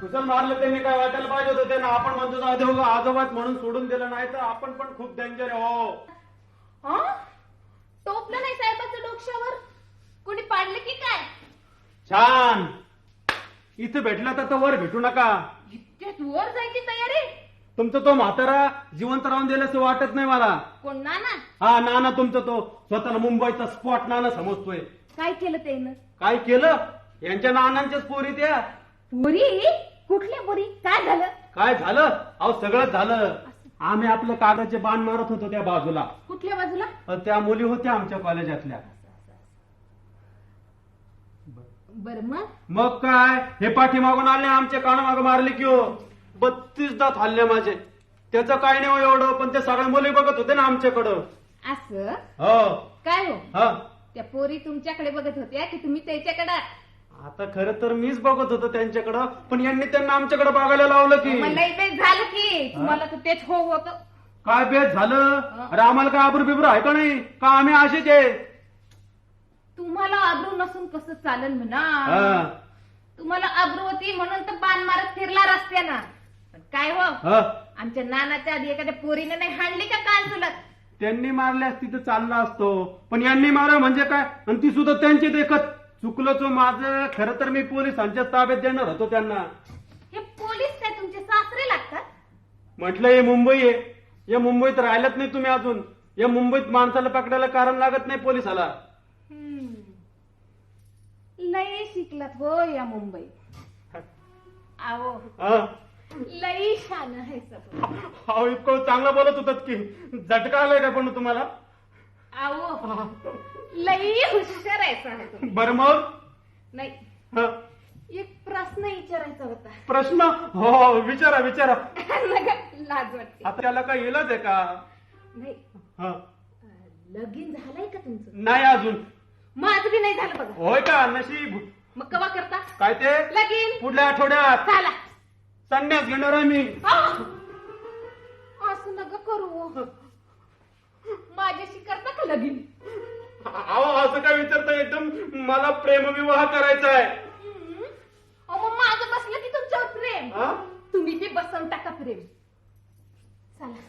कुशल मारलं त्यांनी काय वाटायला पाहिजे होतं? त्यांना आपण म्हणतो जाऊ दे उगा आजोबात म्हणून सोडून दिलं नाही तर आपण पण खूप डेंजर आहे हो. हं? टोपलं नाही साहेबाचं डोक्यावर? कोणी पाडलं की काय? छान. इथे भेटला तर तो वर भेटू नका. वर जायची तयारी? तुमचं तो म्हातारा जिवंत राहून दिलं असं वाटत नाही मला. कोण नाना? हा नाना तुमचं तो. स्वतःला मुंबईचा स्पॉट नाना समजतोय. काय केलं त्यानं? काय केलं? यांच्या नानांच्याच पोरी त्या. पुरी? कुठल्या पुरी? काय झालं? काय झालं? अहो सगळं झालं. आम्ही आपलं कागदचे बाण मारत होतो त्या बाजूला. कुठल्या बाजूला? अ, त्या मुली होत्या आमच्या कॉलेजातल्या बर मग? मग काय? हे पाठीमागून आले आमच्या कानामाग मारले की हो बत्तीस दात हल्ले माझे. त्याचं काय नाही हो एवढं पण ते सगळे मुली बघत होते ना आमच्याकडं. असं? हो. काय हो? हा. त्या पोरी तुमच्याकडे बघत होत्या की तुम्ही त्याच्याकडे? आता खरं तर मीच बघत होतो त्यांच्याकडं पण यांनी त्यांना आमच्याकडे बघायला लावलं की. नाही बेस झालं की. तुम्हाला तर तेच हो होत. काय बेत झालं? अरे आम्हाला काय आबरू बिबरू आहे का नाही? का आम्ही असेच आहे? तुम्हाला आबरू नसून कसं चालेल म्हणा? हा. तुम्हाला आबरू होती म्हणून तर बाण मारत फिरला रस्त्यानं. पण काय हो? हा. आमच्या नानाच्या आधी एखाद्या पोरीने नाही हाणली का कान चुलत? त्यांनी मारल्यास तिथं चालला असतो. पण यांनी मारलं म्हणजे काय? आणि ती सुद्धा त्यांची देखत. चुकलं तो माझं खरं तर मी पोलिसांच्या ताब्यात देणार होतो त्यांना. हे पोलीस काय तुमचे सासरे लागतात? म्हटलं हे मुंबई आहे. या मुंबईत राहिलाच नाही तुम्ही अजून. या मुंबईत माणसाला पकडायला कारण लागत नाही पोलिसाला. लई शिकलात हो या मुंबई. आओ हा. लई शान आहे सगळं. अहो इतकं चांगलं बोलत होतात की झटका आलाय का पण तुम्हाला? आओ लई हुशार आहे तुम्ही. बरं मग? नाही. हा. एक प्रश्न विचारायचा होता. प्रश्न? हो विचारा विचारा. नका, लाज वाटते. आता त्याला काय इलाज आहे का? नाही. हा. लगीन झालंय का तुमचं? नाही अजून. माझं बी नाही झालं बघा. होय का? नशीब. मग कवा करता? काय ते? लगीन. पुढल्या आठवड्यात. झाला संन्यास घेणार आहे मी! असं नका करू माझ्याशी करता का लगीन? अहो असं काय विचारता एकदम? मला प्रेमविवाह करायचा आहे. हम्म. अहो, मग माझं बसलं की तुमच्यावर प्रेम? हा? तुम्ही ते बसवून टाका प्रेम? चला.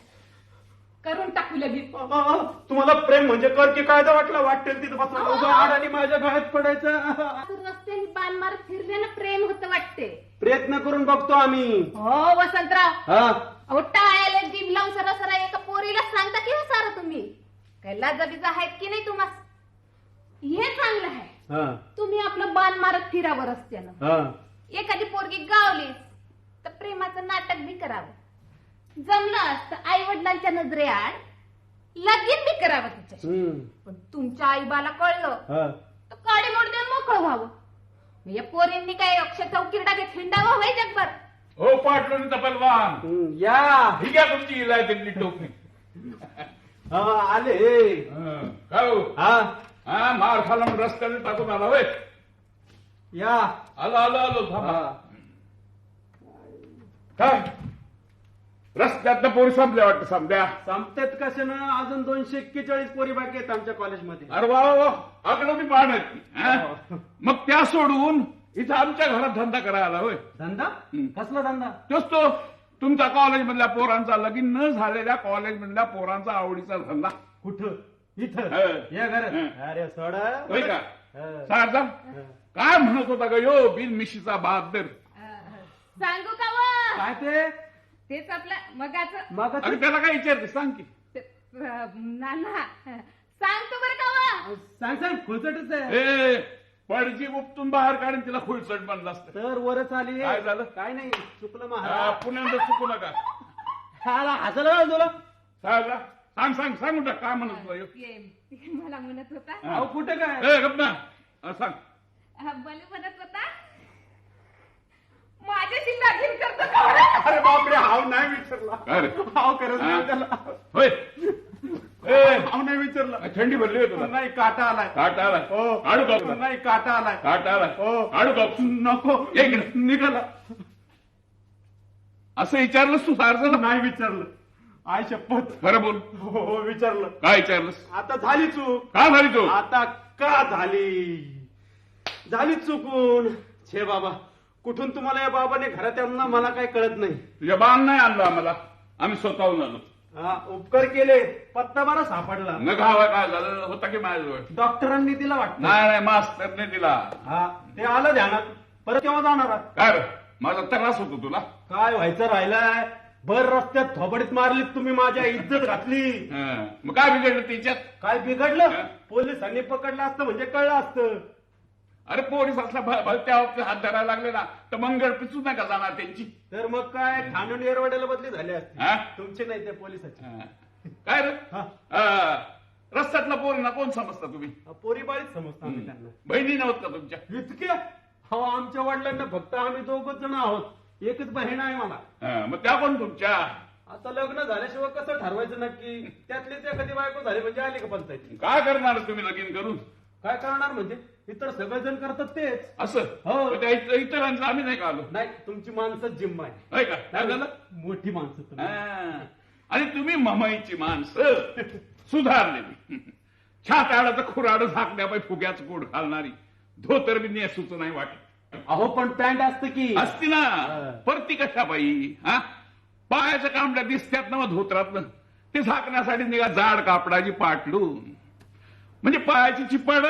करून टाकू अ, तुम्हाला प्रेम म्हणजे कर की कायदा वाटला वाटेल तिथं उभं आणि माझ्या गळ्यात पडायचं. असं रस्त्याने बाण मारत फिरल्यानं प्रेम होतं वाटते प्रयत्न करून बघतो आम्ही. हो वसंतराव. हा. अहो टाळ्याला जीभ लावून सरा सरा एका पोरीला सांगता की हो सारं तुम्ही? काय लाजाबीज आहेत की नाही तुम्हाला हे चांगलं आहे. हा. तुम्ही आपलं बाण मारत फिरावं रस्त्यानं. हा. एखादी पोरगी गावली तर प्रेमाचं नाटक बी करावं. जमलं असतं आई वडिलांच्या नजरेआड लगीन बी करावं हम्म. पण तुमच्या आईबाला कळलं. हा. तर काडी मोड देऊन मोकळं व्हावं. मग या पोरींनी काय अक्षय चौकीरडा घेत हिंडावं होय जगभर? हो पाटलोनी पलवान हम्म, या. ही घ्या तुमची इलाय दिल्ली टोपी. हा, आले हं, काय हो हा. हा मार खाला म्हणून रस्त्याने टाकून आला होय. या. आलो आलो आलो थांबा. हा. काय? रस्त्यातनं पोरी संपल्या वाटतं समजा संपतेत कशानं? अजून दोनशे एक्केचाळीस पोरी बाकी आहेत आमच्या कॉलेजमध्ये. अरे वा वा, आकडोनी पाहण मग त्या सोडून इथं आमच्या घरात धंदा करायला आला होय. धंदा? हम्म. कसला धंदा? तोच तो. तुमच्या कॉलेज मधल्या पोरांचा लगीन न झालेल्या कॉलेज मधल्या पोरांचा आवडीचा धंदा. कुठं? इथं? हं. या घरात? हं. अरे सोडा. होय का? हं. सारदा काय म्हणत होता ग? यो बिन मिशीचा बहादर सांगू का व? काय ते? तेच आपलं मगाच. मग अरे त्याला काय विचारते? सांग की. नाना सांगतो बरं का व सांग सांग खुलचटच आहे. ए पडजी उपटून बाहेर काढून तिला खुळचट बनला असतं. तर वरच आली काय झालं? काय नाही चुकलं हा, महाराज पुण्यांदा चुकू नका. हाला हसायला लावलं तुला? साहेबला सांग सांग सांग म्हणता काय म्हणत होता ह्यो? ये, मला म्हणत होता. हा. अहो कुठं काय? ए गप ना हा, सांग. हा, बलू म्हणत होता माझ्याशी लगीन करतो का बरं? अरे बापरे हाव नाही विचारला. काय रे? हाव खरंच नाही हा? होय. ए. हाव नाही विचारला. थंडी भरली होती तुला? नाही काटा आलाय. काट आला हो. आडू का नाही काटा आलाय. काट आला हो. आडू का? नको. ये इकडे. निघाला. असं विचारलंस तू सारखं नाही विचारलं. आय शपथ. खरं बोल. हो हो, विचारलं. काय विचारलंस? आता झाली चूक. का झाली तू आता का झाली? झाली चुकून छे बाबा. कुठून तुम्हाला या बाबाने घरात यांना मला काही कळत नाही. तुझ्या बाण नाही आणलं आम्हाला. आम्ही स्वतःहून आलो. हा, उपकार केले. पत्ता बरा सापडला. न खावा काय झालं? होता की माझ्याजवळ? डॉक्टरांनी दिला वाटतं. नाही नाही मास्तरने दिला. हा ते आलं ध्यानात. परत केव्हा जाणार आहात? काय रे? माझा त्रास होतो तुला. काय व्हायचं राहिलाय? भर रस्त्यात थोबडीत मारलीत तुम्ही माझ्या इज्जत घातली. हं. मग काय बिघडलं तिच्यात? काय बिघडलं? पोलिसांनी पकडलं असतं म्हणजे कळलं असतं. अरे पोलीस असला भलत्या हात धरायला लागले ना तर मंगळ पिचू नका जाणार त्यांची. तर मग काय? ठाणून एरवाड्याला बदली झाली असते? तुमची नाही त्या पोलिसाची. काय रे? रस्त्यातला पोरीना कोण समजता तुम्ही? पोरी बाळीच समजतो आम्ही त्यांना. बहिणी नव्हत का तुमच्या? इतके हो आमच्या वडिलांना फक्त आम्ही दोघच जण आहोत. एकच बहीण आहे मला. मग त्या कोण तुमच्या? आता लग्न झाल्याशिवाय कसं ठरवायचं नक्की? त्यातलीच एखादी बायको झाली म्हणजे आली का पंचायती? काय करणार तुम्ही लगीन करून? काय करणार म्हणजे? इतर सगळेजण करतात तेच. असं? हो. त्या इतरांचं आम्ही नाही का आलो? नाही तुमची माणसं जिम्म आहे. होय का? काय झालं? मोठी माणसं तुम्ही. हं. आणि तुम्ही ममाईची माणसं. सुधारलेली छाताडाचं खुराड झाकण्यापाई फुग्याचं कोड घालणारी. धोतर बी नेसूच नाही वाटत. अहो पण पॅन्ट असतं की. असती ना. परती कशा बाई हा? पायाच्या कांबड्या दिसत्यात ना धोत्रातनं. ते झाकण्यासाठी निघा जाड कापडाची पाटलून म्हणजे पायाची चिपड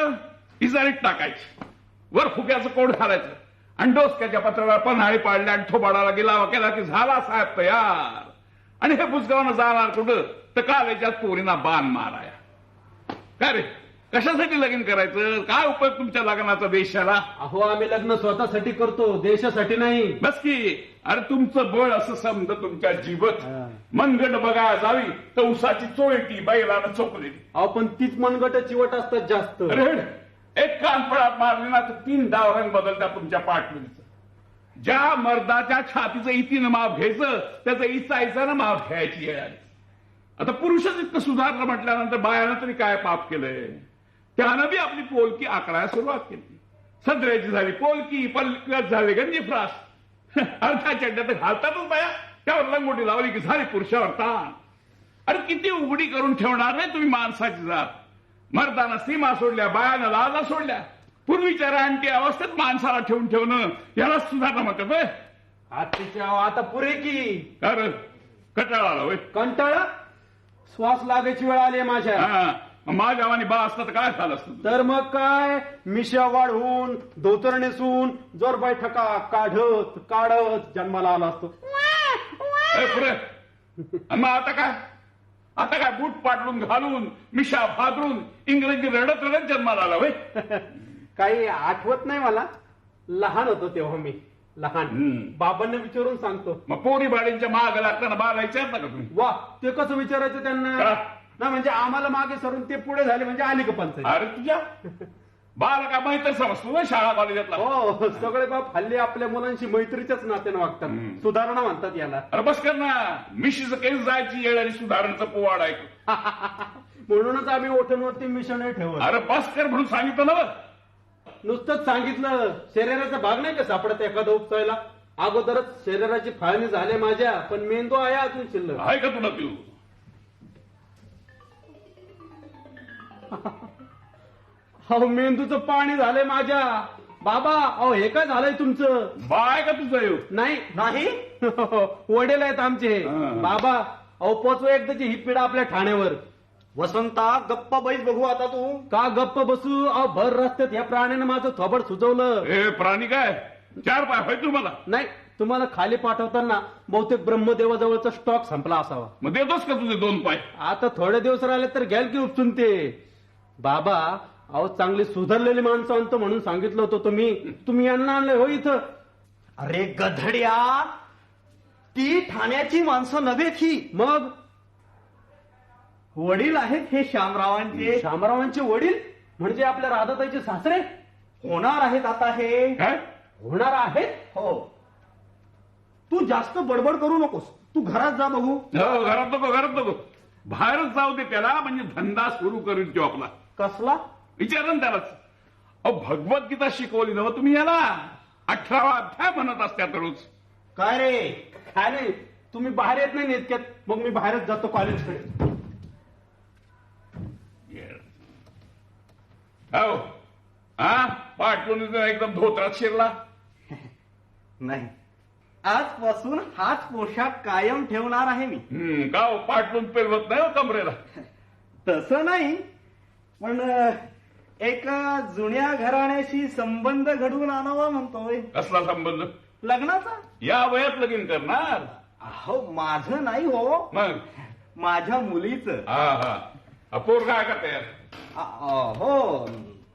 इजारीत टाकायची. वर फुग्याचं कोड घालायचं. आणि डोसक्याच्या पत्राला पन्हाळी पाडल्या आणि थोबाडाला गिलावा केला की झाला साहेब तयार. आणि हे बुजगावनं जाणार कुठं? तर कालेच्यात पोरीना बाण माराया. काय रे? कशासाठी लगीन करायचं? काय उपयोग तुमच्या लग्नाचा देशाला? अहो आम्ही लग्न स्वतःसाठी करतो देशासाठी नाही. बस की. अरे तुमचं बळ असं समज तुमच्या जीवत. मनगट बघा जावी तर उसाची चोळटी बैलानं चोपलेली. अहो पण तीच मनगट चिवट असतात जास्त. अरे एक कानफळात मारली ना तर तीन डाव रंग बदलता तुमच्या पाठवणीचं. ज्या मर्दाच्या छातीचं इतीनं माप घ्यायचं त्याचं इचायचं माप घ्यायची वेळ आली आता पुरुषच इतकं सुधारलं म्हटल्यानंतर बायानं तरी काय पाप केलंय? त्यानं बी आपली पोलकी आकडायला सुरुवात केली. सदऱ्याची झाली पोलकी पलकत झाली गंजी फ्रास. अर्धा चड्ड्या तर घालतातच बाया. त्यावर लंगोटी लावली की झाली पुरुषावर ताण. अरे किती उघडी करून ठेवणार नाही तुम्ही माणसाची जात. मर्दानं सीमा सोडल्या बायानं लाजा सोडल्या. पूर्वीच्या रानटी अवस्थेत माणसाला ठेवून ठेवणं याला सुधारणा म्हणतात होय. आजच्या आता पुरे की. कारण कटाळा आला होय? कंटाळा? श्वास लागायची वेळ आली माझ्या. हा माझ्या आणि बा असतं तर काय झालं असतं? तर मग काय? मिशा वाढवून धोतर नेसून जोर बैठका काढत काढत जन्माला आला असतो. ए, पुरे मग आता काय? आता काय बूट पाटलून घालून मिशा भादरून इंग्रजी रडत रडत जन्माला आला होय? काही आठवत नाही मला. लहान होतो तेव्हा मी. लहान. बाबांना विचारून सांगतो. मग पोरी बाळींच्या माग लागताना बाला विचारता का तुम्ही? वा ते कसं विचारायचं त्यांना? ना म्हणजे आम्हाला मागे सरून ते पुढे झाले म्हणजे आली का पंचायत? अरे तुझ्या? बाला का माहीत समजतो ना शाळा कॉलेजातला हो सगळे बाप हल्ली आपल्या मुलांशी मैत्रीच्याच नात्यानं वागतात. सुधारणा म्हणतात याला. अरे बस कर ना. मिशीचं केस जायची येळ आणि सुधारणचं पोवाड ऐकू म्हणूनच आम्ही ओठणवरती मिशन ठेवत. अरे बस कर म्हणून सांगितलं ना. नुसतंच सांगितलं शरीराचा भाग नाही का सापडत एखादा उपसायला? अगोदरच शरीराची फाळणी झाली माझ्या पण मेंदू आहे अजून शिल्लक. आहे का तुला तू अहो मेंदूचं पाणी झालंय माझ्या. बाबा अहो हे काय झालंय तुमचं? बाय का तुझं येऊ नाही. नाही? वडील आहेत आमचे. हा. बाबा अहो पोचव एकदाची ही पिढा आपल्या ठाण्यावर. वसंता गप्पा बैस बघू आता तू. का गप्प बसू? अहो भर रस्त्यात या प्राण्यानं माझं थोबड सुचवलं ए प्राणी काय? चार पाय होय तुम्हाला? नाही तुम्हाला खाली पाठवताना बहुतेक ब्रह्मदेवाजवळचा स्टॉक संपला असावा. मग देतोस का तुझे दोन पाय? आता थोडे दिवस राहिले तर घ्याल की उपचून ते बाबा अहो चांगली सुधारलेली माणसं आणतो म्हणून सांगितलं होतं तुम्ही. तुम्ही यांना आणलंय हो इथं. अरे गधड्या ती ठाण्याची माणसं नव्हे ती. मग? वडील आहेत हे श्यामरावांचे. शामरावांचे वडील? म्हणजे आपल्या राधाताईचे सासरे? होणार आहेत आता हे. काय होणार आहेत? हो. तू जास्त बडबड करू नकोस. तू घरात जा बघू. हो घरात नको घरात नको. बाहेरच जाऊ दे त्याला म्हणजे धंदा सुरू करील तो आपला. कसला? विचार ना त्यालाच अहो भगवद्गीता शिकवली ना हो तुम्ही याला अठरावा अध्याय म्हणत असत्यात रोज. काय रे? काय नाही? तुम्ही बाहेर येत नाही इतक्यात मग मी बाहेरच जातो कॉलेजकडे. हो हा पाठवून एकदम धोत्रात शिरला. नाही. आजपासून हाच पोशाख कायम ठेवणार आहे मी. हम्म, का हो? पाठवून पेरवत नाही हो कमरेला. तसं नाही पण अ, एका जुन्या घराण्याशी संबंध घडवून आणावा म्हणतोय. कसला संबंध? लग्नाचा? या वयात लगीन करणार? अहो माझं नाही हो. मग? माझ्या मुलीचं. हा हा. अपोर काय का तयार? अ- हो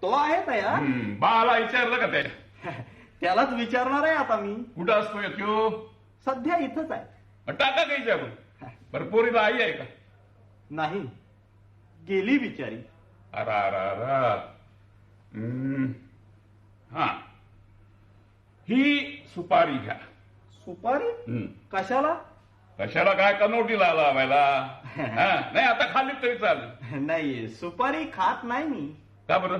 तो आहे तयार. हम्म, बाला विचारलं का ते? त्यालाच विचारणार आहे आता मी. कुठं असतो त्यो? सध्या इथंच आहे. टाका का विचारून बरं पोरीला आई आहे का? नाही. गेली बिचारी. अरा अरा अरा हम्म, हा. ही सुपारी घ्या. सुपारी. कशाला? कशाला काय कनोटीला लावायला? नाही आता खाली तरी चालेल. नाही सुपारी खात नाही मी. का बरं?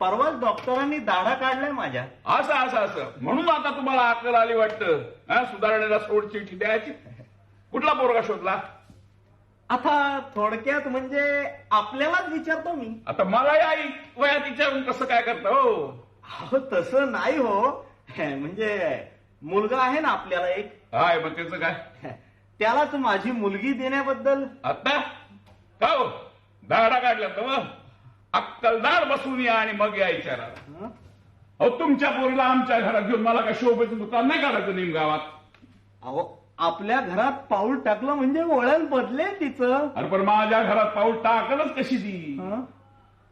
परवाच डॉक्टरांनी दाढा काढलाय माझ्या. असं असं असं. म्हणून आता तुम्हाला अक्कल आली वाटतं. सुधारणेला सोड चिठ्ठी द्यायची. कुठला पोरगा शोधला? आता थोडक्यात म्हणजे आपल्यालाच विचारतो मी. आता मला या वयात विचारून कसं काय करता हो? अहो तसं नाही हो. म्हणजे मुलगा आहे ना आपल्याला एक. हाय मग त्याचं काय? त्यालाच माझी मुलगी देण्याबद्दल. आता? का हो? दाडा काढल्या तर अक्कलदार बसून या आणि मग या विचाराला. हं? अहो तुमच्या पोरीला आमच्या घरात घेऊन मला काय शोभेचं दुकान नाही काढायचं निम गावात अहो आपल्या घरात पाऊल टाकलं म्हणजे वळण बदलेल तिचं. अरे पण माझ्या घरात पाऊल टाकलच कशी ती? हं?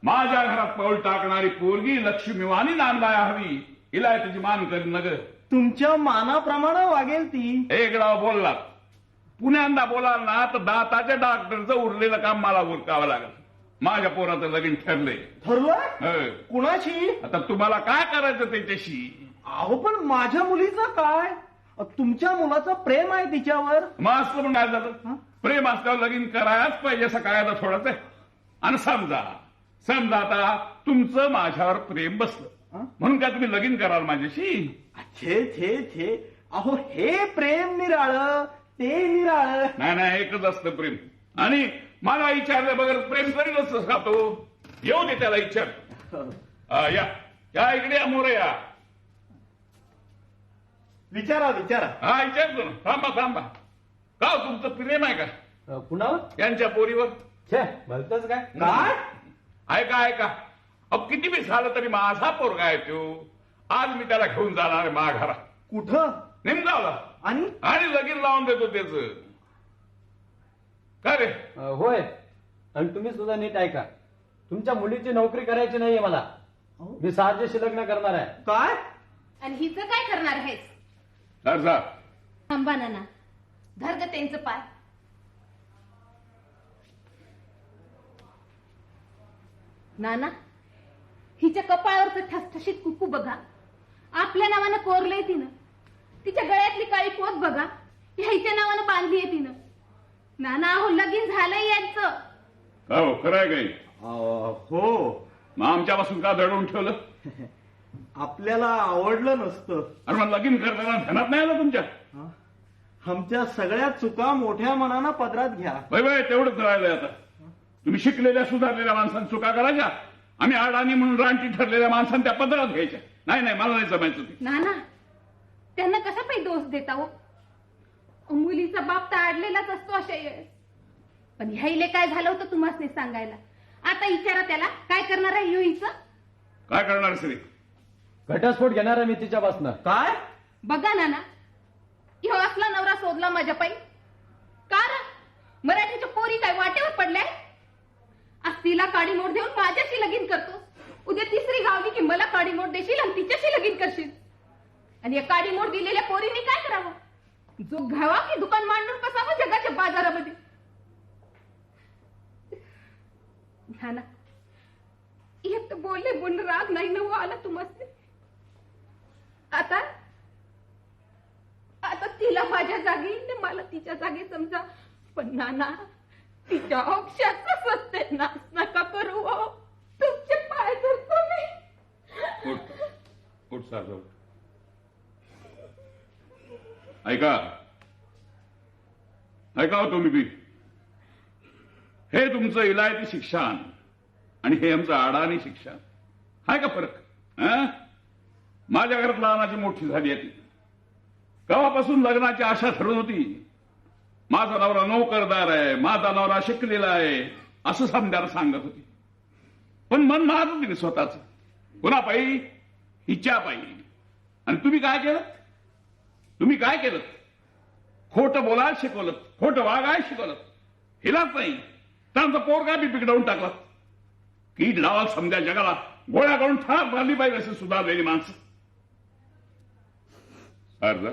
माझ्या घरात पाऊल टाकणारी पोरगी लक्ष्मीवाणी नांदाया हवी. हिला त्याची मान करी नग. तुमच्या मानाप्रमाणे वागेल ती. एक डाव बोलला. पुण्यांदा बोलाल ना तर दाताच्या डॉक्टरचं उरलेलं काम मला उरकावं लागेल. माझ्या पोराचं लगीन ठरलंय ठरलं? होय. कुणाची आता तुम्हाला काय करायचं त्याच्याशी? अहो पण माझ्या मुलीचं काय? तुमच्या मुलाचं प्रेम आहे तिच्यावर? मग असलं पण काय झालं? प्रेम असल्यावर लगीन करायलाच पाहिजे असं काय आता थोडंच आहे. आणि समजा समजा आता तुमचं माझ्यावर प्रेम बसलं? म्हणून काय तुम्ही लगीन कराल माझ्याशी? छे छे छे. अहो हे प्रेम निराळ ते निराळ. नाही नाही एकच असतं प्रेम. आणि मला विचारलं बगर प्रेम करीलच का तो? येऊ दे त्याला विचार. हा, या. या इकडे या मोरे या विचारा विचारा. हा विचारतो ना थांबा थांबा. का हो, तुमचं प्रेम आहे का? कुणावर? यांच्या पोरीवर. छे भलतच काय? काय? ऐका ऐका. अहो किती बी झालं तरी माझा पोरगा आहे तो. आज मी त्याला घेऊन जाणार आहे माघारा कुठं? निमगावला आणि? आणि लगीन लावून देतो त्याच. काय रे? होय. आणि तुम्ही सुद्धा नीट ऐका. तुमच्या मुलीची नोकरी करायची नाहीये मला. मी साजेशी लग्न करणार आहे. काय? आणि हिचं काय करणार आहेस? धर जा थांबा नाना. धर ग त्यांचं पाय. नाना हिच्या कपाळावरचं ठसठशीत कुकू बघा. आपल्या नावानं कोरलंय तिनं. तिच्या गळ्यातली काळी पोत बघा. ती हिच्या नावानं बांधली आहे तिनं. नाना अहो लगीन झालंय यांचं. हो खरं आहे काही हो. मग आमच्यापासून का दडवून ठेवलं? आपल्याला आवडलं नसतं. अरे मग लगीन करताना ध्यानात नाही आलं तुमच्या. हं? आमच्या सगळ्या चुका मोठ्या मनानं पदरात घ्या. बाय बाय तेवढंच राहिलंय आता. तुम्ही शिकलेल्या सुधारलेल्या माणसांनी चुका करायच्या. आम्ही अडाणी म्हणून रानटी ठरलेल्या माणसांनी त्या पदरात घ्यायच्या. नाही नाही मला नाही जमायचं ते. नाना त्यांना कसा काही दोष देता हो? मुलीचा बाप तर अडलेलाच असतो अशा वेळेस. पण ह्याईले काय झालं होतं तुम्हाला नाही सांगायला? आता विचारा त्याला. काय करणार आहे ह्यो हिचं? काय करणार श्री घटस्फोट घेणार आहे मी तिच्यापासनं. काय? बघा नाना ह्यो असला नवरा शोधला माझ्या पायी. का र मराठीच्या पोरी काय वाटेवर पडल्याय? आज तिला काडी मोड देऊन माझ्याशी लगीन करतो उद्या तिसरी गावली की मला काडी मोड देशील आणि तिच्याशी लगीन करशील. आणि या काडी मोड दिलेल्या पोरीने काय करावं? जो घ्यावा की दुकान मांडून बसावं जगाच्या बाजारामध्ये? एक तर बोलले बोल राग नाही नव आला तुम्हाला? आता? आता तिला माझ्या जागी मला तिच्या जागी समजा पण नाना तिच्या अक्षाचा नाच नका करू हो. तुमचे पाय धरतो मी. उठ उठ ऐका. ऐका हो तुम्ही बी. हे तुमचं इलायती शिक्षण आणि हे आमचं अडाणी शिक्षण. हाय का फरक? हं? माझ्या घरात लहानाची मोठी झाली आहे ती. केव्हापासून लग्नाची आशा ठरत होती? माझा नवरा नोकरदार आहे माझा नवरा शिकलेला आहे असं समजायला सांगत होती. पण मन मारत तिने स्वतःच. कुणा पायी हिच्या पायी आणि तुम्ही काय केलं? तुम्ही काय केलं? खोटं बोलायला शिकवलं खोटं वागायला शिकवलं. हिलाच नाही. त्यांचा काय बी बिघडवून टाकला. कीड लावा समजा जगाला. गोळ्या करून ठार मारली पाहिजे असे सुधारलेली माणसं. अर्ज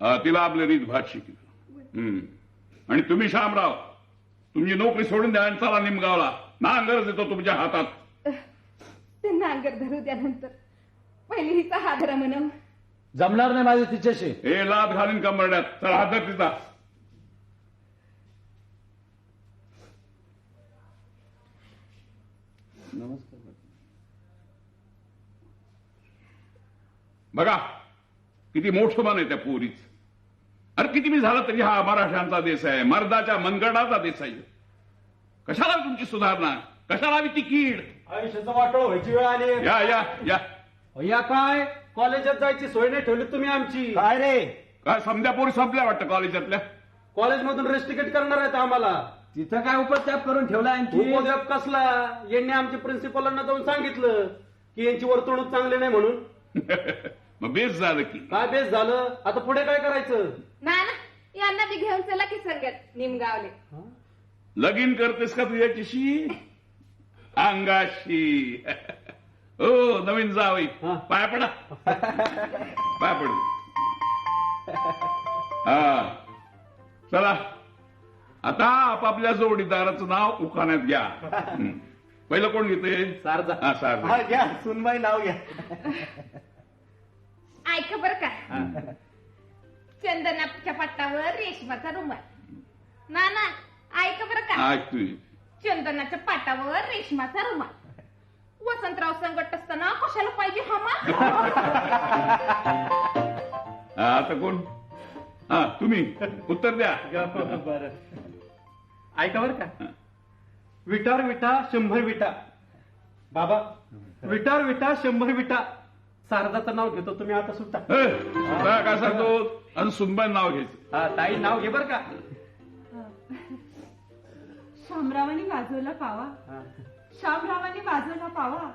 हा, तिला आपले रीत भात शिकली हम्म. आणि तुम्ही शामराव तुमची नोकरी सोडून द्या आणि चला निमगावला. नांगरच येतो तुमच्या हातात. ते नांगर धरू त्यानंतर पहिली हिचा हादरा म्हणून. जमणार नाही माझं तिच्याशी. हे लाद घालून कंबरड्यात. चला हातात तिचा. बघा. किती मोठं मन आहे त्या पोरीच. अरे किती मी झालं तरी हा मराठ्यांचा देश आहे मर्दाच्या मनगडाचा देश आहे. कशाला तुमची सुधारणा? कशाला हवी ती कीड? आयुष्याचं वाटोळ व्हायची वेळ आली. या या या. या काय? कॉलेजात जायची सोय नाही ठेवली तुम्ही आमची. काय रे? काय समध्या पोरी संपल्या वाटतं कॉलेजातल्या? कॉलेजमधून रेस्टिकेट करणार आहेत आम्हाला. तिथं काय उपद्याप करून ठेवला आणखी? उपद्रव कसला? यांनी आमच्या प्रिन्सिपलांना जाऊन सांगितलं की यांची वर्तणूक चांगली नाही म्हणून. मग बेस झालं की. काय बेस झालं? आता पुढे काय करायचं? ना ना यांना बी घेऊन चला की संगत निमगावले. लगीन करतेस का तू याच्याशी? अंगाशी. हो नवीन जावई. पाया पडा. पाया पड. हा. चला. आता आपापल्या जोडीदाराचं नाव उखाण्यात घ्या. हं. पहिलं कोण घेते सारजा. हा हा सारजा घ्या. सुनबाई नाव घ्या. ऐका बर का. चंदनाच्या पट्टावर रेशमाचा रुमाल. ना ना ऐका बर का. ऐकतोय. चंदनाच्या पाटावर रेशमाचा रुमाल. वसंतराव संकट असताना कशाला पाहिजे हा माल? हा, आता कोण? हा तुम्ही. उत्तर द्या. बरं. ऐका बरं का. विटार विटा शंभर विटा. बाबा विटार विटा शंभर विटा. सारदाचं नाव घेतो तुम्ही आता सुद्धा. ए, आता काय सांगतो? आणि सुनबाई नाव घ्यायचं. हा, ताई नाव घे बरं का. शामरावानी वाजवला पावा. हा. शामरावानी वाजवला पावा.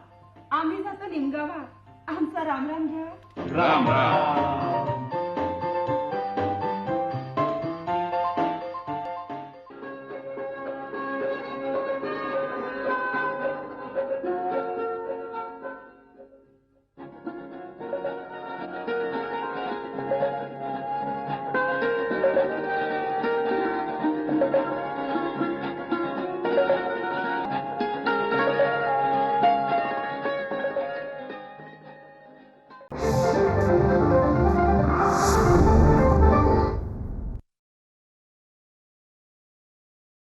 आम्ही जातो निमगावा. आमचा रामराम घ्या. राम राम.